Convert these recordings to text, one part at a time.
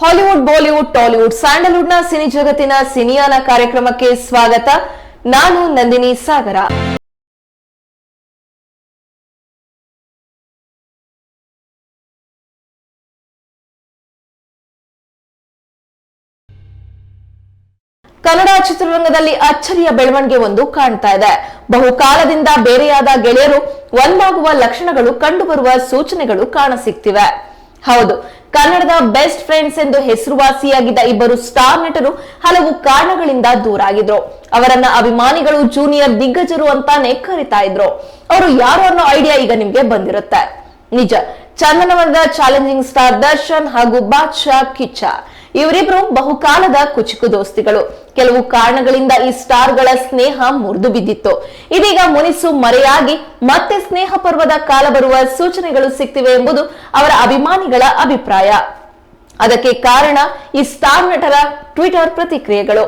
Hollywood, Bollywood, Tollywood ಸ್ಯಾಂಡಲ್ವುಡ್ನ cine ಜಗತ್ತಿನ ಸಿನಿಯಾನ ಕಾರ್ಯಕ್ರಮಕ್ಕೆ ಸ್ವಾಗತ. ನಾನು ನಂದಿನಿ ಸಾಗರ. ಕನ್ನಡ ಚಿತ್ರರಂಗದಲ್ಲಿ ಅಚ್ಚರಿಯ ಬೆಳವಣಿಗೆ ಒಂದು ಕಾಣ್ತಾ ಇದೆ. ಬಹುಕಾಲದಿಂದ ಬೇರೆಯಾದ ಗೆಳೆಯರು ಒಂದಾಗುವ ಲಕ್ಷಣಗಳು ಕಂಡುಬರುವ ಸೂಚನೆಗಳು ಕಾಣಸಿಗ್ತಿವೆ ಹೌದು ಕನ್ನಡದ ಬೆಸ್ಟ್ ಫ್ರೆಂಡ್ಸ್ ಎಂದು ಹೆಸರುವಾಸಿಯಾಗಿದ್ದ ಇಬ್ಬರು ಸ್ಟಾರ್ ನಟರು ಹಲವು ಕಾರಣಗಳಿಂದ ದೂರಾಗಿದ್ರು ಅವರನ್ನ ಅಭಿಮಾನಿಗಳು ಜೂನಿಯರ್ ದಿಗ್ಗಜರು ಅಂತಾನೆ ಕರಿತಾ ಇದ್ರು. ಅವರು ಯಾರು ಅನ್ನೋ ಐಡಿಯಾ ಈಗ ನಿಮ್ಗೆ ಬಂದಿರುತ್ತೆ. ನಿಜ, ಚಂದನವನದ ಚಾಲೆಂಜಿಂಗ್ ಸ್ಟಾರ್ ದರ್ಶನ್ ಹಾಗೂ ಬಾದ್ಶಾ ಕಿಚ್ಚ. ಇವರಿಬ್ರು ಬಹುಕಾಲದ ಕುಚುಕು ದೋಸ್ತಿಗಳು. ಕೆಲವು ಕಾರಣಗಳಿಂದ ಈ ಸ್ಟಾರ್ಗಳ ಸ್ನೇಹ ಮುರಿದು ಬಿದ್ದಿತ್ತು ಇದೀಗ ಮುನಿಸು ಮರೆಯಾಗಿ ಮತ್ತೆ ಸ್ನೇಹ ಪರ್ವದ ಕಾಲ ಬರುವ ಸೂಚನೆಗಳು ಸಿಗ್ತಿವೆ ಎಂಬುದು ಅವರ ಅಭಿಮಾನಿಗಳ ಅಭಿಪ್ರಾಯ. ಅದಕ್ಕೆ ಕಾರಣ ಈ ಸ್ಟಾರ್ ನಟರ ಟ್ವಿಟರ್ ಪ್ರತಿಕ್ರಿಯೆಗಳು.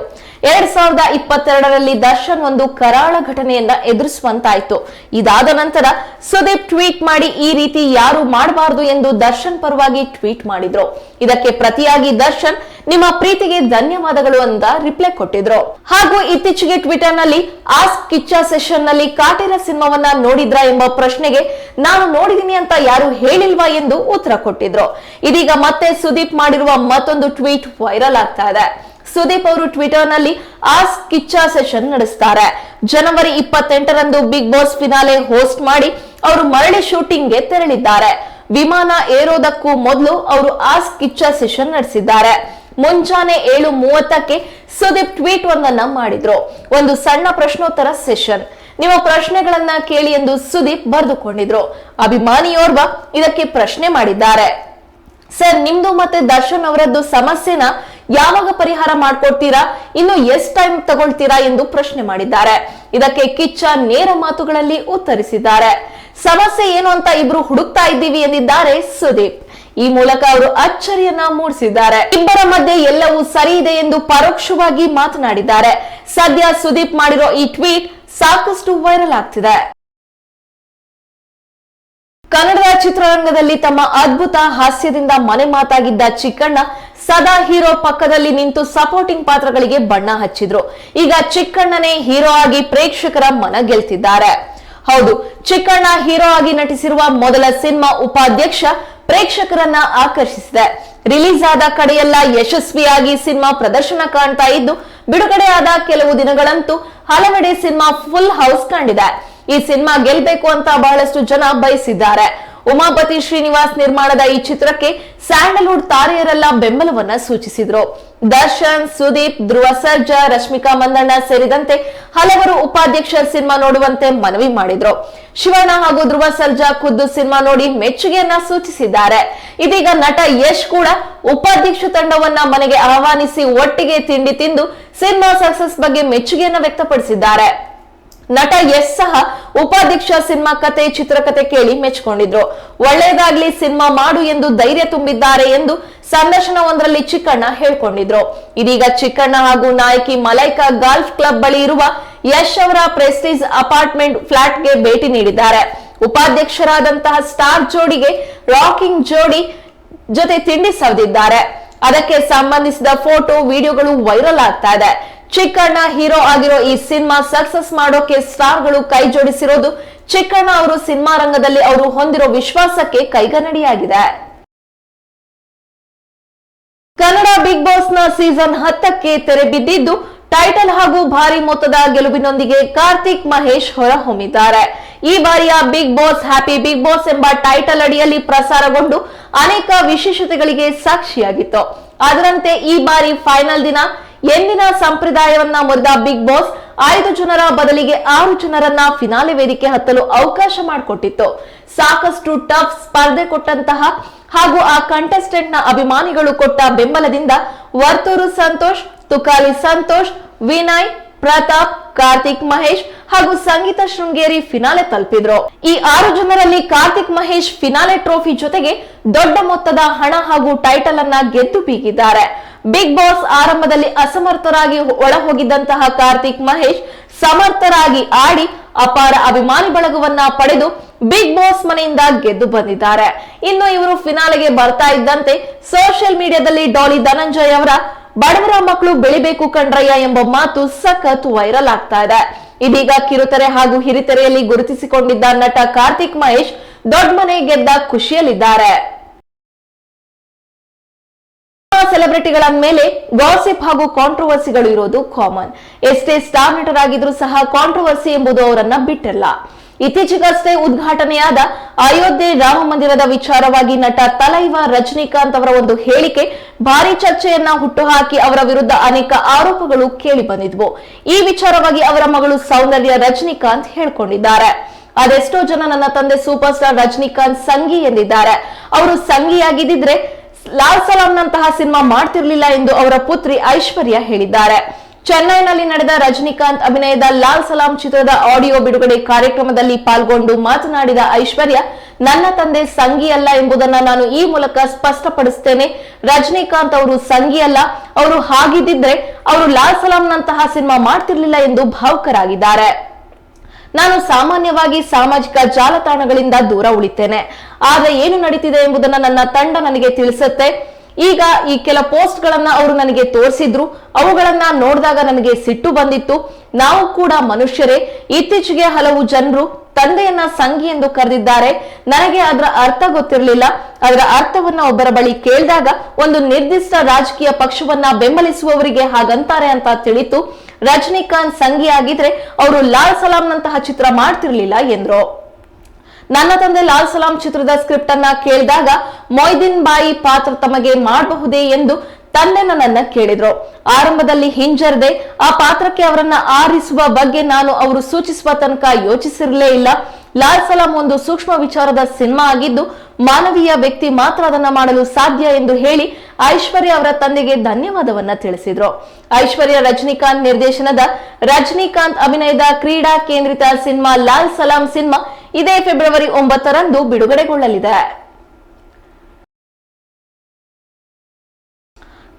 ಎರಡ್ ಸಾವಿರದ ಇಪ್ಪತ್ತೆರಡರಲ್ಲಿ ದರ್ಶನ್ ಒಂದು ಕರಾಳ ಘಟನೆಯನ್ನ ಎದುರಿಸುವಂತಾಯ್ತು. ಇದಾದ ನಂತರ ಸುದೀಪ್ ಟ್ವೀಟ್ ಮಾಡಿ ಈ ರೀತಿ ಯಾರು ಮಾಡಬಾರದು ಎಂದು ದರ್ಶನ್ ಪರವಾಗಿ ಟ್ವೀಟ್ ಮಾಡಿದ್ರು. ಇದಕ್ಕೆ ಪ್ರತಿಯಾಗಿ ದರ್ಶನ್ ನಿಮ್ಮ ಪ್ರೀತಿಗೆ ಧನ್ಯವಾದಗಳು ಅಂತ ರಿಪ್ಲೈ ಕೊಟ್ಟಿದ್ರು. ಹಾಗೂ ಇತ್ತೀಚೆಗೆ ಟ್ವಿಟರ್ನಲ್ಲಿ ಆಸ್ಕ್ ಕಿಚ್ಚ ಸೆಷನ್ನಲ್ಲಿ ಕಾಟೇರ ಸಿನಿಮಾವನ್ನ ನೋಡಿದ್ರಾ ಎಂಬ ಪ್ರಶ್ನೆಗೆ ನಾನು ನೋಡಿದೀನಿ ಅಂತ ಯಾರು ಹೇಳಿಲ್ವಾ ಎಂದು ಉತ್ತರ ಕೊಟ್ಟಿದ್ರು. ಇದೀಗ ಮತ್ತೆ ಸುದೀಪ್ ಮಾಡಿರುವ ಮತ್ತೊಂದು ಟ್ವೀಟ್ ವೈರಲ್ ಆಗ್ತಾ ಇದೆ. ಸುದೀಪ್ ಅವರು ಟ್ವಿಟರ್ನಲ್ಲಿ ಆಸ್ ಕಿಚ್ಚಾ ಸೆಷನ್ ನಡೆಸ್ತಾರೆ. ಜನವರಿ ಇಪ್ಪತ್ತೆಂಟರಂದು ಬಿಗ್ ಬಾಸ್ ಫಿನಾಲೆ ಹೋಸ್ಟ್ ಮಾಡಿ ಅವರು ಮರಳಿ ಶೂಟಿಂಗ್ಗೆ ತೆರಳಿದ್ದಾರೆ. ವಿಮಾನ ಏರೋದಕ್ಕೂ ಮೊದಲು ಅವರು ಆಸ್ ಕಿಚ್ಚಾ ಸೆಷನ್ ನಡೆಸಿದ್ದಾರೆ. ಮುಂಜಾನೆ ಏಳು ಮೂವತ್ತಕ್ಕೆ ಸುದೀಪ್ ಟ್ವೀಟ್ ಒಂದನ್ನ ಮಾಡಿದ್ರು. ಒಂದು ಸಣ್ಣ ಪ್ರಶ್ನೋತ್ತರ ಸೆಷನ್. ನಿಮ್ಮ ಪ್ರಶ್ನೆಗಳನ್ನ ಕೇಳಿ ಎಂದು ಸುದೀಪ್ ಬರೆದುಕೊಂಡಿದ್ರು. ಅಭಿಮಾನಿಯೋರ್ವ ಇದಕ್ಕೆ ಪ್ರಶ್ನೆ ಮಾಡಿದ್ದಾರೆ. ಸರ್, ನಿಮ್ದು ಮತ್ತೆ ದರ್ಶನ್ ಅವರದ್ದು ಸಮಸ್ಯೆನ ಯಾವಾಗ ಪರಿಹಾರ ಮಾಡ್ಕೊಡ್ತೀರಾ? ಇನ್ನು ಎಷ್ಟ್ ಟೈಮ್ ತಗೊಳ್ತೀರಾ ಎಂದು ಪ್ರಶ್ನೆ ಮಾಡಿದ್ದಾರೆ. ಇದಕ್ಕೆ ಕಿಚ್ಚ ನೇರ ಮಾತುಗಳಲ್ಲಿ ಉತ್ತರಿಸಿದ್ದಾರೆ. ಸಮಸ್ಯೆ ಏನು ಅಂತ ಇಬ್ರು ಹುಡುಕ್ತಾ ಇದ್ದೀವಿ ಎಂದಿದ್ದಾರೆ ಸುದೀಪ್. ಈ ಮೂಲಕ ಅವರು ಅಚ್ಚರಿಯನ್ನ ಮೂಡಿಸಿದ್ದಾರೆ. ಇಬ್ಬರ ಮಧ್ಯೆ ಎಲ್ಲವೂ ಸರಿ ಇದೆ ಎಂದು ಪರೋಕ್ಷವಾಗಿ ಮಾತನಾಡಿದ್ದಾರೆ. ಸದ್ಯ ಸುದೀಪ್ ಮಾಡಿರೋ ಈ ಟ್ವೀಟ್ ಸಾಕಷ್ಟು ವೈರಲ್ ಆಗ್ತಿದೆ. ಕನ್ನಡದ ಚಿತ್ರರಂಗದಲ್ಲಿ ತಮ್ಮ ಅದ್ಭುತ ಹಾಸ್ಯದಿಂದ ಮನೆ ಮಾತಾಗಿದ್ದ ಚಿಕ್ಕಣ್ಣ ಸದಾ ಹೀರೋ ಪಕ್ಕದಲ್ಲಿ ನಿಂತು ಸಪೋರ್ಟಿಂಗ್ ಪಾತ್ರಗಳಿಗೆ ಬಣ್ಣ ಹಚ್ಚಿದ್ರು. ಈಗ ಚಿಕ್ಕಣ್ಣನೇ ಹೀರೋ ಆಗಿ ಪ್ರೇಕ್ಷಕರ ಮನ ಗೆಲ್ತಿದ್ದಾರೆ. ಹೌದು, ಚಿಕ್ಕಣ್ಣ ಹೀರೋ ಆಗಿ ನಟಿಸಿರುವ ಮೊದಲ ಸಿನಿಮಾ ಉಪಾಧ್ಯಕ್ಷ ಪ್ರೇಕ್ಷಕರನ್ನ ಆಕರ್ಷಿಸಿದೆ. ರಿಲೀಸ್ ಆದ ಕಡೆಯೆಲ್ಲ ಯಶಸ್ವಿಯಾಗಿ ಸಿನಿಮಾ ಪ್ರದರ್ಶನ ಕಾಣ್ತಾ ಇದ್ದು, ಬಿಡುಗಡೆಯಾದ ಕೆಲವು ದಿನಗಳಂತೂ ಹಲವೆಡೆ ಸಿನಿಮಾ ಫುಲ್ ಹೌಸ್ ಕಂಡಿದೆ. ಈ ಸಿನಿಮಾ ಗೆಲ್ಬೇಕು ಅಂತ ಬಹಳಷ್ಟು ಜನ ಬಯಸಿದ್ದಾರೆ. ಉಮಾಪತಿ ಶ್ರೀನಿವಾಸ್ ನಿರ್ಮಾಣದ ಈ ಚಿತ್ರಕ್ಕೆ ಸ್ಯಾಂಡಲ್ವುಡ್ ತಾರೆಯರೆಲ್ಲ ಬೆಂಬಲವನ್ನ ಸೂಚಿಸಿದ್ರು. ದರ್ಶನ್, ಸುದೀಪ್, ಧ್ರುವ ಸರ್ಜಾ, ರಶ್ಮಿಕಾ ಮಂದಣ್ಣ ಸೇರಿದಂತೆ ಹಲವರು ಉಪಾಧ್ಯಕ್ಷ ಸಿನಿಮಾ ನೋಡುವಂತೆ ಮನವಿ ಮಾಡಿದ್ರು. ಶಿವಣ್ಣ ಹಾಗೂ ಧ್ರುವ ಸರ್ಜಾ ಖುದ್ದು ಸಿನಿಮಾ ನೋಡಿ ಮೆಚ್ಚುಗೆಯನ್ನ ಸೂಚಿಸಿದ್ದಾರೆ. ಇದೀಗ ನಟ ಯಶ್ ಕೂಡ ಉಪಾಧ್ಯಕ್ಷ ತಂಡವನ್ನ ಮನೆಗೆ ಆಹ್ವಾನಿಸಿ ಒಟ್ಟಿಗೆ ತಿಂಡಿ ತಿಂದು ಸಿನಿಮಾ ಸಕ್ಸಸ್ ಬಗ್ಗೆ ಮೆಚ್ಚುಗೆಯನ್ನ ವ್ಯಕ್ತಪಡಿಸಿದ್ದಾರೆ. ನಟ ಎಸ್ ಸಹ ಉಪಾಧ್ಯಕ್ಷ ಸಿನಿಮಾ ಕತೆ, ಚಿತ್ರಕತೆ ಕೇಳಿ ಮೆಚ್ಕೊಂಡಿದ್ರು. ಒಳ್ಳೆಯದಾಗ್ಲಿ ಸಿನಿಮಾ ಮಾಡು ಎಂದು ಧೈರ್ಯ ತುಂಬಿದ್ದಾರೆ ಎಂದು ಸಂದರ್ಶನವೊಂದರಲ್ಲಿ ಚಿಕ್ಕಣ್ಣ ಹೇಳ್ಕೊಂಡಿದ್ರು. ಇದೀಗ ಚಿಕ್ಕಣ್ಣ ಹಾಗೂ ನಾಯಕಿ ಮಲೈಕಾ ಗಾಲ್ಫ್ ಕ್ಲಬ್ ಬಳಿ ಇರುವ ಯಶ್ ಅವರ ಪ್ರೆಸ್ಟೀಜ್ ಅಪಾರ್ಟ್ಮೆಂಟ್ ಫ್ಲಾಟ್ಗೆ ಭೇಟಿ ನೀಡಿದ್ದಾರೆ. ಉಪಾಧ್ಯಕ್ಷರಾದಂತಹ ಸ್ಟಾರ್ ಜೋಡಿಗೆ ರಾಕಿಂಗ್ ಜೋಡಿ ಜೊತೆ ತಿಂಡಿ ಸವದಿದ್ದಾರೆ. ಅದಕ್ಕೆ ಸಂಬಂಧಿಸಿದ ಫೋಟೋ, ವಿಡಿಯೋಗಳು ವೈರಲ್ ಆಗ್ತಾ ಇದೆ. ಚಿಕ್ಕಣ್ಣ ಹೀರೋ ಆಗಿರೋ ಈ ಸಿನಿಮಾ ಸಕ್ಸಸ್ ಮಾಡೋಕೆ ಸ್ಟಾರ್ಗಳು ಕೈ ಜೋಡಿಸಿರೋದು ಚಿಕ್ಕಣ್ಣ ಅವರು ಸಿನಿಮಾ ರಂಗದಲ್ಲಿ ಅವರು ಹೊಂದಿರೋ ವಿಶ್ವಾಸಕ್ಕೆ ಕೈಗನ್ನಡಿಯಾಗಿದೆ. ಕನ್ನಡ ಬಿಗ್ ಬಾಸ್ನ ಸೀಸನ್ ಹತ್ತಕ್ಕೆ ತೆರೆ ಬಿದ್ದಿದ್ದು, ಟೈಟಲ್ ಹಾಗೂ ಭಾರಿ ಮೊತ್ತದ ಗೆಲುವಿನೊಂದಿಗೆ ಕಾರ್ತಿಕ್ ಮಹೇಶ್ ಹೊರಹೊಮ್ಮಿದ್ದಾರೆ. ಈ ಬಾರಿಯ big boss happy big boss ಎಂಬ ಟೈಟಲ್ ಅಡಿಯಲ್ಲಿ ಪ್ರಸಾರಗೊಂಡು ಅನೇಕ ವಿಶೇಷತೆಗಳಿಗೆ ಸಾಕ್ಷಿಯಾಗಿತ್ತು. ಅದರಂತೆ ಈ ಬಾರಿ ಫೈನಲ್ ದಿನ ಎಂದಿನ ಸಂಪ್ರದಾಯವನ್ನ ಮುರಿದ ಬಿಗ್ ಬಾಸ್ ಐದು ಜನರ ಬದಲಿಗೆ ಆರು ಜನರನ್ನ ಫಿನಾಲೆ ವೇದಿಕೆ ಹತ್ತಲು ಅವಕಾಶ ಮಾಡಿಕೊಟ್ಟಿತ್ತು. ಸಾಕಷ್ಟು ಟಫ್ ಸ್ಪರ್ಧೆ ಕೊಟ್ಟಂತಹ ಹಾಗೂ ಆ ಕಂಟೆಸ್ಟೆಂಟ್ನ ಅಭಿಮಾನಿಗಳು ಕೊಟ್ಟ ಬೆಂಬಲದಿಂದ ವರ್ತೂರು ಸಂತೋಷ್, ತುಕಾಲಿ ಸಂತೋಷ್, ವಿನಯ್, ಪ್ರತಾಪ್, ಕಾರ್ತಿಕ್ ಮಹೇಶ್ ಹಾಗೂ ಸಂಗೀತ ಶೃಂಗೇರಿ ಫಿನಾಲೆ ತಲುಪಿದ್ರು. ಈ ಆರು ಜನರಲ್ಲಿ ಕಾರ್ತಿಕ್ ಮಹೇಶ್ ಫಿನಾಲೆ ಟ್ರೋಫಿ ಜೊತೆಗೆ ದೊಡ್ಡ ಮೊತ್ತದ ಹಣ ಹಾಗೂ ಟೈಟಲ್ ಅನ್ನ ಗೆದ್ದು ಬೀಗಿದ್ದಾರೆ. ಬಿಗ್ ಬಾಸ್ ಆರಂಭದಲ್ಲಿ ಅಸಮರ್ಥರಾಗಿ ಒಳ ಹೋಗಿದ್ದಂತಹ ಕಾರ್ತಿಕ್ ಮಹೇಶ್ ಸಮರ್ಥರಾಗಿ ಆಡಿ ಅಪಾರ ಅಭಿಮಾನಿ ಬಳಗವನ್ನ ಪಡೆದು ಬಿಗ್ ಬಾಸ್ ಮನೆಯಿಂದ ಗೆದ್ದು ಬಂದಿದ್ದಾರೆ. ಇನ್ನು ಇವರು ಫಿನಾಲೆಗೆ ಬರ್ತಾ ಇದ್ದಂತೆ ಸೋಷಿಯಲ್ ಮೀಡಿಯಾದಲ್ಲಿ ಡಾಲಿ ಧನಂಜಯ್ ಅವರ ಬಡವರ ಮಕ್ಕಳು ಬೆಳಿಬೇಕು ಕಣ್ರಯ್ಯ ಎಂಬ ಮಾತು ಸಖತ್ ವೈರಲ್ ಆಗ್ತಾ ಇದೆ. ಇದೀಗ ಕಿರುತೆರೆ ಹಾಗೂ ಹಿರಿತೆರೆಯಲ್ಲಿ ಗುರುತಿಸಿಕೊಂಡಿದ್ದ ನಟ ಕಾರ್ತಿಕ್ ಮಹೇಶ್ ದೊಡ್ಡ ಮನೆ ಗೆದ್ದ ಖುಷಿಯಲ್ಲಿದ್ದಾರೆ. ಸೆಲೆಬ್ರಿಟಿಗಳ ಮೇಲೆ ಗಾಸಿಪ್ ಹಾಗೂ ಕಾಂಟ್ರವರ್ಸಿಗಳು ಇರೋದು ಕಾಮನ್ ಎಷ್ಟೇ ಸ್ಟಾರ್ ನಟರಾಗಿದ್ರೂ ಸಹ ಕಾಂಟ್ರವರ್ಸಿ ಎಂಬುದು ಅವರನ್ನ ಬಿಟ್ಟಿಲ್ಲ. ಇತ್ತೀಚೆಗಷ್ಟೇ ಉದ್ಘಾಟನೆಯಾದ ಅಯೋಧ್ಯೆ ರಾಮ ಮಂದಿರದ ವಿಚಾರವಾಗಿ ನಟ ತಲೈವ ರಜನಿಕಾಂತ್ ಅವರ ಒಂದು ಹೇಳಿಕೆ ಭಾರಿ ಚರ್ಚೆಯನ್ನ ಹುಟ್ಟುಹಾಕಿ ಅವರ ವಿರುದ್ಧ ಅನೇಕ ಆರೋಪಗಳು ಕೇಳಿ ಬಂದಿದ್ವು. ಈ ವಿಚಾರವಾಗಿ ಅವರ ಮಗಳು ಸೌಂದರ್ಯ ರಜನಿಕಾಂತ್ ಹೇಳ್ಕೊಂಡಿದ್ದಾರೆ. ಅದೆಷ್ಟೋ ಜನ ನನ್ನ ತಂದೆ ಸೂಪರ್ ಸ್ಟಾರ್ ರಜನಿಕಾಂತ್ ಸಂಗಿ ಎಂದಿದ್ದಾರೆ. ಅವರು ಸಂಗಿಯಾಗಿದ್ದಿದ್ರೆ ಲಾಲ್ ಸಲಾಂ ನಂತಹ ಸಿನಿಮಾ ಮಾಡ್ತಿರ್ಲಿಲ್ಲ ಎಂದು ಅವರ ಪುತ್ರಿ ಐಶ್ವರ್ಯ ಹೇಳಿದ್ದಾರೆ. ಚೆನ್ನೈನಲ್ಲಿ ನಡೆದ ರಜನಿಕಾಂತ್ ಅಭಿನಯದ ಲಾಲ್ ಸಲಾಂ ಚಿತ್ರದ ಆಡಿಯೋ ಬಿಡುಗಡೆ ಕಾರ್ಯಕ್ರಮದಲ್ಲಿ ಪಾಲ್ಗೊಂಡು ಮಾತನಾಡಿದ ಐಶ್ವರ್ಯ, ನನ್ನ ತಂದೆ ಸಂಗಿಯಲ್ಲ ಎಂಬುದನ್ನ ನಾನು ಈ ಮೂಲಕ ಸ್ಪಷ್ಟಪಡಿಸ್ತೇನೆ. ರಜನಿಕಾಂತ್ ಅವರು ಸಂಗಿಯಲ್ಲ ಅವರು ಹಾಗಿದ್ದಿದ್ರೆ ಅವರು ಲಾಲ್ ಸಲಾಂ ನಂತಹ ಸಿನಿಮಾ ಮಾಡ್ತಿರ್ಲಿಲ್ಲ ಎಂದು ಭಾವುಕರಾಗಿದ್ದಾರೆ. ನಾನು ಸಾಮಾನ್ಯವಾಗಿ ಸಾಮಾಜಿಕ ಜಾಲತಾಣಗಳಿಂದ ದೂರ ಉಳಿತೇನೆ. ಆದ್ರೆ ಏನು ನಡೀತಿದೆ ಎಂಬುದನ್ನ ನನ್ನ ತಂಡ ನನಗೆ ತಿಳಿಸುತ್ತೆ. ಈಗ ಈ ಕೆಲ ಪೋಸ್ಟ್ ಗಳನ್ನ ಅವರು ನನಗೆ ತೋರಿಸಿದ್ರು. ಅವುಗಳನ್ನ ನೋಡಿದಾಗ ನನಗೆ ಸಿಟ್ಟು ಬಂದಿತ್ತು. ನಾವು ಕೂಡ ಮನುಷ್ಯರೇ, ಇತ್ತೀಚೆಗೆ ಹಲವು ಜನರು ತಂದೆಯನ್ನ ಸಂಗಿ ಎಂದು ಕರೆದಿದ್ದಾರೆ. ನನಗೆ ಅದರ ಅರ್ಥ ಗೊತ್ತಿರಲಿಲ್ಲ. ಅದರ ಅರ್ಥವನ್ನ ಒಬ್ಬರ ಬಳಿ ಕೇಳಿದಾಗ ಒಂದು ನಿರ್ದಿಷ್ಟ ರಾಜಕೀಯ ಪಕ್ಷವನ್ನ ಬೆಂಬಲಿಸುವವರಿಗೆ ಹಾಗಂತಾರೆ ಅಂತ ತಿಳಿತು. ರಜನಿಕಾಂತ್ ಸಂಗಿ ಆಗಿದ್ರೆ ಅವರು ಲಾಲ್ ಸಲಾಂನಂತಹ ಚಿತ್ರ ಮಾಡ್ತಿರ್ಲಿಲ್ಲ ಎಂದ್ರು. ನನ್ನ ತಂದೆ ಲಾಲ್ ಸಲಾಂ ಚಿತ್ರದ ಸ್ಕ್ರಿಪ್ಟ್ ಅನ್ನ ಕೇಳಿದಾಗ ಮೊಯ್ದಿನ್ ಬಾಯಿ ಪಾತ್ರ ತಮಗೆ ಮಾಡಬಹುದೇ ಎಂದು ತಂದೆ ನನ್ನನ್ನ ಕೇಳಿದ್ರು. ಆರಂಭದಲ್ಲಿ ಹಿಂಜರದೆ. ಆ ಪಾತ್ರಕ್ಕೆ ಅವರನ್ನ ಆರಿಸುವ ಬಗ್ಗೆ ನಾನು ಅವರು ಸೂಚಿಸುವ ತನಕ ಯೋಚಿಸಿರಲೇ ಇಲ್ಲ. ಲಾಲ್ ಸಲಾಂ ಒಂದು ಸೂಕ್ಷ್ಮ ವಿಚಾರದ ಸಿನಿಮಾ ಆಗಿದ್ದು ಮಾನವೀಯ ವ್ಯಕ್ತಿ ಮಾತ್ರ ಅದನ್ನ ಮಾಡಲು ಸಾಧ್ಯ ಎಂದು ಹೇಳಿ ಐಶ್ವರ್ಯ ಅವರ ತಂದೆಗೆ ಧನ್ಯವಾದವನ್ನ ತಿಳಿಸಿದ್ರು. ಐಶ್ವರ್ಯ ರಜನಿಕಾಂತ್ ನಿರ್ದೇಶನದ ರಜನಿಕಾಂತ್ ಅಭಿನಯದ ಕ್ರೀಡಾ ಕೇಂದ್ರಿತ ಸಿನಿಮಾ ಲಾಲ್ ಸಲಾಂ ಸಿನಿಮಾ ಇದೇ ಫೆಬ್ರವರಿ ಒಂಬತ್ತರಂದು ಬಿಡುಗಡೆಗೊಳ್ಳಲಿದೆ.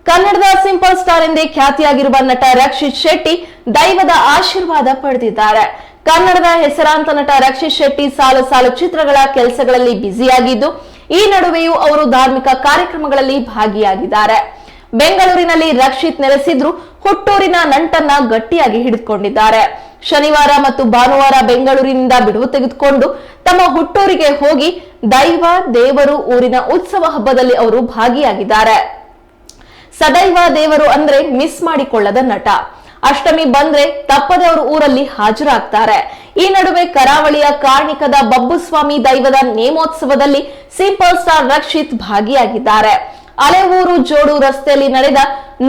ಕನ್ನಡದ ಸಿಂಪಲ್ ಸ್ಟಾರ್ ಎಂದೇ ಖ್ಯಾತಿಯಾಗಿರುವ ನಟ ರಕ್ಷಿತ್ ಶೆಟ್ಟಿ ದೈವದ ಆಶೀರ್ವಾದ ಪಡೆದಿದ್ದಾರೆ. ಕನ್ನಡದ ಹೆಸರಾಂತ ನಟ ರಕ್ಷಿತ್ ಶೆಟ್ಟಿ ಸಾಲು ಸಾಲು ಚಿತ್ರಗಳ ಕೆಲಸಗಳಲ್ಲಿ ಬ್ಯುಸಿಯಾಗಿದ್ದು ಈ ನಡುವೆಯೂ ಅವರು ಧಾರ್ಮಿಕ ಕಾರ್ಯಕ್ರಮಗಳಲ್ಲಿ ಭಾಗಿಯಾಗಿದ್ದಾರೆ. ಬೆಂಗಳೂರಿನಲ್ಲಿ ರಕ್ಷಿತ್ ನೆಲೆಸಿದ್ರು, ಹುಟ್ಟೂರಿನ ನಂಟನ್ನ ಗಟ್ಟಿಯಾಗಿ ಹಿಡಿದುಕೊಂಡಿದ್ದಾರೆ. ಶನಿವಾರ ಮತ್ತು ಭಾನುವಾರ ಬೆಂಗಳೂರಿನಿಂದ ಬಿಡುವು ತೆಗೆದುಕೊಂಡು ತಮ್ಮ ಹುಟ್ಟೂರಿಗೆ ಹೋಗಿ ದೈವ, ದೇವರು ಊರಿನ ಉತ್ಸವ ಹಬ್ಬದಲ್ಲಿ ಅವರು ಭಾಗಿಯಾಗಿದ್ದಾರೆ. ಸದೈವ, ದೇವರು ಅಂದ್ರೆ ಮಿಸ್ ಮಾಡಿಕೊಳ್ಳದ ನಟ. ಅಷ್ಟಮಿ ಬಂದ್ರೆ ತಪ್ಪದೆ ಅವರು ಊರಲ್ಲಿ ಹಾಜರಾಗ್ತಾರೆ. ಈ ನಡುವೆ ಕರಾವಳಿಯ ಕಾರ್ಣಿಕದ ಬಬ್ಬುಸ್ವಾಮಿ ದೈವದ ನೇಮೋತ್ಸವದಲ್ಲಿ ಸಿಂಪಲ್ ಸ್ಟಾರ್ ರಕ್ಷಿತ್ ಭಾಗಿಯಾಗಿದ್ದಾರೆ. ಅಲೆವೂರು ಜೋಡು ರಸ್ತೆಯಲ್ಲಿ ನಡೆದ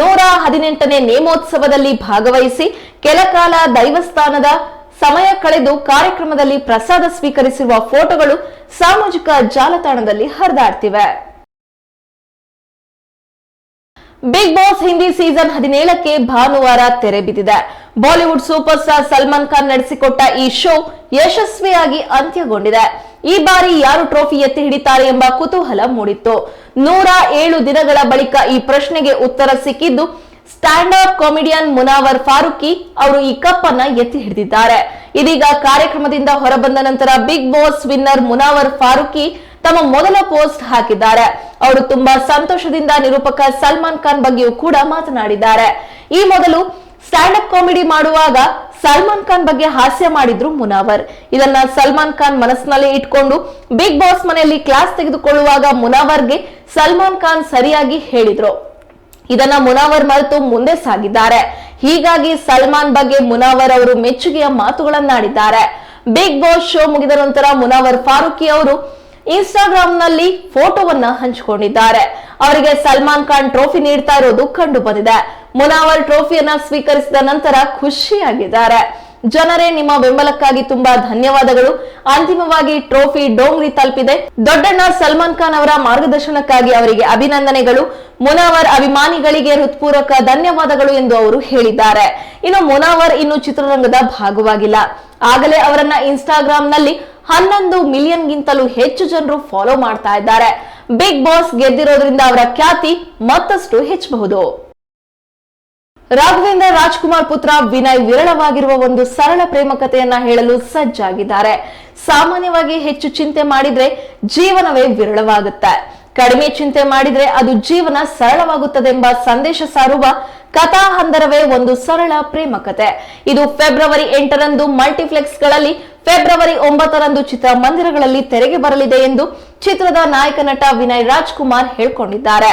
ನೂರ ಹದಿನೆಂಟನೇ ನೇಮೋತ್ಸವದಲ್ಲಿ ಭಾಗವಹಿಸಿ ಕೆಲಕಾಲ ದೈವಸ್ಥಾನದ ಸಮಯ ಕಳೆದು ಕಾರ್ಯಕ್ರಮದಲ್ಲಿ ಪ್ರಸಾದ ಸ್ವೀಕರಿಸಿರುವ ಫೋಟೋಗಳು ಸಾಮಾಜಿಕ ಜಾಲತಾಣದಲ್ಲಿ ಹರಿದಾಡ್ತಿವೆ. ಬಿಗ್ ಬಾಸ್ ಹಿಂದಿ ಸೀಸನ್ ಹದಿನೇಳಕ್ಕೆ ಭಾನುವಾರ ತೆರೆ ಬಿದ್ದಿದೆ. Bollywood super star Salman Khan ನಡೆಸಿಕೊಟ್ಟ ಈ ಶೋ ಯಶಸ್ವಿಯಾಗಿ ಅಂತ್ಯಗೊಂಡಿದೆ. ಈ ಬಾರಿ ಯಾರು ಟ್ರೋಫಿ ಎತ್ತಿ ಹಿಡಿತಾರೆ ಎಂಬ ಕುತೂಹಲ ಮೂಡಿತ್ತು. ನೂರ ಏಳು ದಿನಗಳ ಬಳಿಕ ಈ ಪ್ರಶ್ನೆಗೆ ಉತ್ತರ ಸಿಕ್ಕಿದ್ದು stand up comedian Munawar Faruqui ಅವರು ಈ ಕಪ್ ಅನ್ನ ಎತ್ತಿ ಹಿಡಿದಿದ್ದಾರೆ. ಇದೀಗ ಕಾರ್ಯಕ್ರಮದಿಂದ ಹೊರಬಂದ ನಂತರ big boss winner Munawar Faruqui ತಮ್ಮ ಮೊದಲ ಪೋಸ್ಟ್ ಹಾಕಿದ್ದಾರೆ. ಅವರು ತುಂಬಾ ಸಂತೋಷದಿಂದ ನಿರೂಪಕ ಸಲ್ಮಾನ್ ಖಾನ್ ಬಗ್ಗೆಯೂ ಕೂಡ ಮಾತನಾಡಿದ್ದಾರೆ. ಈ ಮೊದಲು ಸ್ಟ್ಯಾಂಡ್ ಅಪ್ ಕಾಮಿಡಿ ಮಾಡುವಾಗ ಸಲ್ಮಾನ್ ಖಾನ್ ಬಗ್ಗೆ ಹಾಸ್ಯ ಮಾಡಿದ್ರು ಮುನಾವರ್. ಇದನ್ನ ಸಲ್ಮಾನ್ ಖಾನ್ ಮನಸ್ಸಿನಲ್ಲಿ ಇಟ್ಕೊಂಡು ಬಿಗ್ ಬಾಸ್ ಮನೆಯಲ್ಲಿ ಕ್ಲಾಸ್ ತೆಗೆದುಕೊಳ್ಳುವಾಗ ಮುನಾವರ್ಗೆ ಸಲ್ಮಾನ್ ಖಾನ್ ಸರಿಯಾಗಿ ಹೇಳಿದ್ರು. ಇದನ್ನ ಮುನಾವರ್ ಮರೆತು ಮುಂದೆ ಸಾಗಿದ್ದಾರೆ. ಹೀಗಾಗಿ ಸಲ್ಮಾನ್ ಬಗ್ಗೆ ಮುನಾವರ್ ಅವರು ಮೆಚ್ಚುಗೆಯ ಮಾತುಗಳನ್ನಾಡಿದ್ದಾರೆ. ಬಿಗ್ ಬಾಸ್ ಶೋ ಮುಗಿದ ನಂತರ ಮುನಾವರ್ ಫಾರೂಕಿ ಅವರು ಇನ್ಸ್ಟಾಗ್ರಾಮ್ನಲ್ಲಿ ಫೋಟೋವನ್ನ ಹಂಚಿಕೊಂಡಿದ್ದಾರೆ. ಅವರಿಗೆ ಸಲ್ಮಾನ್ ಖಾನ್ ಟ್ರೋಫಿ ನೀಡ್ತಾ ಇರೋದು ಕಂಡು ಬಂದಿದೆ. ಮುನಾವರ್ ಟ್ರೋಫಿಯನ್ನ ಸ್ವೀಕರಿಸಿದ ನಂತರ ಖುಷಿಯಾಗಿದ್ದಾರೆ. ಜನರೇ ನಿಮ್ಮ ಬೆಂಬಲಕ್ಕಾಗಿ ತುಂಬಾ ಧನ್ಯವಾದಗಳು. ಅಂತಿಮವಾಗಿ ಟ್ರೋಫಿ ಡೋಂಗ್ರಿ ತಲುಪಿದೆ. ದೊಡ್ಡಣ್ಣ ಸಲ್ಮಾನ್ ಖಾನ್ ಅವರ ಮಾರ್ಗದರ್ಶನಕ್ಕಾಗಿ ಅವರಿಗೆ ಅಭಿನಂದನೆಗಳು. ಮುನಾವರ್ ಅಭಿಮಾನಿಗಳಿಗೆ ಹೃತ್ಪೂರ್ವಕ ಧನ್ಯವಾದಗಳು ಎಂದು ಅವರು ಹೇಳಿದ್ದಾರೆ. ಇನ್ನು ಮುನಾವರ್ ಇನ್ನು ಚಿತ್ರರಂಗದ ಭಾಗವಾಗಿಲ್ಲ. ಆಗಲೇ ಅವರನ್ನ ಇನ್ಸ್ಟಾಗ್ರಾಮ್ನಲ್ಲಿ ಹನ್ನೊಂದು ಮಿಲಿಯನ್ ಗಿಂತಲೂ ಹೆಚ್ಚು ಜನರು ಫಾಲೋ ಮಾಡ್ತಾ ಇದ್ದಾರೆ. ಬಿಗ್ ಬಾಸ್ ಗೆದ್ದಿರೋದ್ರಿಂದ ಅವರ ಖ್ಯಾತಿ ಮತ್ತಷ್ಟು ಹೆಚ್ಚಬಹುದು. ರಾಘವೇಂದ್ರ ರಾಜ್ಕುಮಾರ್ ಪುತ್ರ ವಿನಯ್ ವಿರಳವಾಗಿರುವ ಒಂದು ಸರಳ ಪ್ರೇಮ ಕಥೆಯನ್ನ ಹೇಳಲು ಸಜ್ಜಾಗಿದ್ದಾರೆ. ಸಾಮಾನ್ಯವಾಗಿ ಹೆಚ್ಚು ಚಿಂತೆ ಮಾಡಿದ್ರೆ ಜೀವನವೇ ವಿರಳವಾಗುತ್ತೆ. ಕಡಿಮೆ ಚಿಂತೆ ಮಾಡಿದ್ರೆ ಅದು ಜೀವನ ಸರಳವಾಗುತ್ತದೆ ಎಂಬ ಸಂದೇಶ ಸಾರುವ ಕಥಾ ಹಂದರವೇ ಒಂದು ಸರಳ ಪ್ರೇಮ ಕಥೆ. ಇದು ಫೆಬ್ರವರಿ ಎಂಟರಂದು ಮಲ್ಟಿಪ್ಲೆಕ್ಸ್ಗಳಲ್ಲಿ ಫೆಬ್ರವರಿ ಒಂಬತ್ತರಂದು ಚಿತ್ರಮಂದಿರಗಳಲ್ಲಿ ತೆರೆಗೆ ಬರಲಿದೆ ಎಂದು ಚಿತ್ರದ ನಾಯಕ ನಟ ವಿನಯ್ ರಾಜ್ಕುಮಾರ್ ಹೇಳ್ಕೊಂಡಿದ್ದಾರೆ.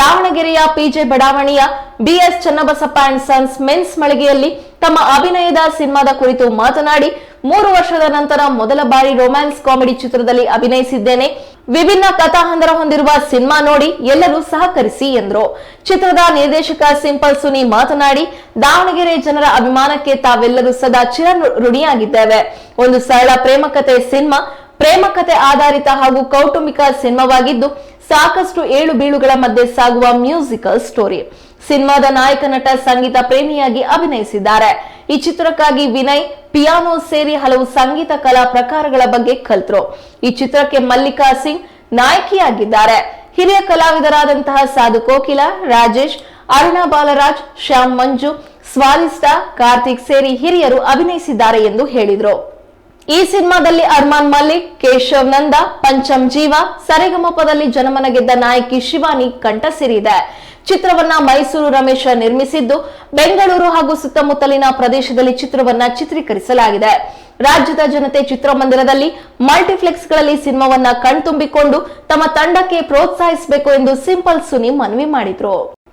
ದಾವಣಗೆರೆಯ ಪಿಜೆ ಬಡಾವಣೆಯ BS Channabasappa and sons mens ಮಳಿಗೆಯಲ್ಲಿ ತಮ್ಮ ಅಭಿನಯದ ಸಿನಿಮಾದ ಕುರಿತು ಮಾತನಾಡಿ, ಮೂರು ವರ್ಷದ ನಂತರ ಮೊದಲ ಬಾರಿ ರೊಮ್ಯಾನ್ಸ್ ಕಾಮಿಡಿ ಚಿತ್ರದಲ್ಲಿ ಅಭಿನಯಿಸಿದ್ದೇನೆ. ವಿಭಿನ್ನ ಕಥಾಹಂದರ ಹೊಂದಿರುವ ಸಿನಿಮಾ ನೋಡಿ ಎಲ್ಲರೂ ಸಹಕರಿಸಿ ಎಂದರು. ಚಿತ್ರದ ನಿರ್ದೇಶಕ ಸಿಂಪಲ್ ಸುನಿ ಮಾತನಾಡಿ, ದಾವಣಗೆರೆ ಜನರ ಅಭಿಮಾನಕ್ಕೆ ತಾವೆಲ್ಲರೂ ಸದಾ ಚಿರ ಋಣಿಯಾಗಿದ್ದೇವೆ ಒಂದು ಸರಳ ಪ್ರೇಮ ಕಥೆ ಸಿನಿಮಾ ಪ್ರೇಮ ಕಥೆ ಆಧಾರಿತ ಹಾಗೂ ಕೌಟುಂಬಿಕ ಸಿನಿಮಾವಾಗಿದ್ದು ಸಾಕಷ್ಟು ಏಳು ಬೀಳುಗಳ ಮಧ್ಯೆ ಸಾಗುವ ಮ್ಯೂಸಿಕಲ್ ಸ್ಟೋರಿ. ಸಿನಿಮಾದ ನಾಯಕ ನಟ ಸಂಗೀತ ಪ್ರೇಮಿಯಾಗಿ ಅಭಿನಯಿಸಿದ್ದಾರೆ. ಈ ಚಿತ್ರಕ್ಕಾಗಿ ವಿನಯ್, ಪಿಯಾನೋ ಸೇರಿ ಹಲವು ಸಂಗೀತ ಕಲಾ ಪ್ರಕಾರಗಳ ಬಗ್ಗೆ ಕಲ್ತರು. ಈ ಚಿತ್ರಕ್ಕೆ ಮಲ್ಲಿಕಾ ಸಿಂಗ್ ನಾಯಕಿಯಾಗಿದ್ದಾರೆ. ಹಿರಿಯ ಕಲಾವಿದರಾದಂತಹ ಸಾಧು ಕೋಕಿಲ, ರಾಜೇಶ್, ಅರುಣಾ ಬಾಲರಾಜ್, ಶ್ಯಾಮ್ ಮಂಜು ಸ್ವಾಲಿಸ್ಟಾ ಕಾರ್ತಿಕ್ ಸೇರಿ ಹಿರಿಯರು ಅಭಿನಯಿಸಿದ್ದಾರೆ ಎಂದು ಹೇಳಿದರು. ಈ ಸಿನಿಮಾದಲ್ಲಿ ಅರ್ಮಾನ್ ಮಲ್ಲಿಕ್, ಕೇಶವ್ ನಂದ, ಪಂಚಮ್ ಜೀವ, ಸರಿಗಮಪದಲ್ಲಿ ಜನಮನ ಗೆದ್ದ ನಾಯಕಿ ಶಿವಾನಿ ಕಂಠ ಸಿರಿದೆ ಚಿತ್ರವನ್ನ ಮೈಸೂರು ರಮೇಶ ನಿರ್ಮಿಸಿದ್ದು, ಬೆಂಗಳೂರು ಹಾಗೂ ಸುತ್ತಮುತ್ತಲಿನ ಪ್ರದೇಶದಲ್ಲಿ ಚಿತ್ರವನ್ನ ಚಿತ್ರೀಕರಿಸಲಾಗಿದೆ. ರಾಜ್ಯದ ಜನತೆ ಚಿತ್ರಮಂದಿರದಲ್ಲಿ ಮಲ್ಟಿಪ್ಲೆಕ್ಸ್ಗಳಲ್ಲಿ ಸಿನಿಮಾವನ್ನ ಕಣ್ತುಂಬಿಕೊಂಡು ತಮ್ಮ ತಂಡಕ್ಕೆ ಪ್ರೋತ್ಸಾಹಿಸಬೇಕು ಎಂದು ಸಿಂಪಲ್ ಸುನಿ ಮನವಿ ಮಾಡಿದ್ರು.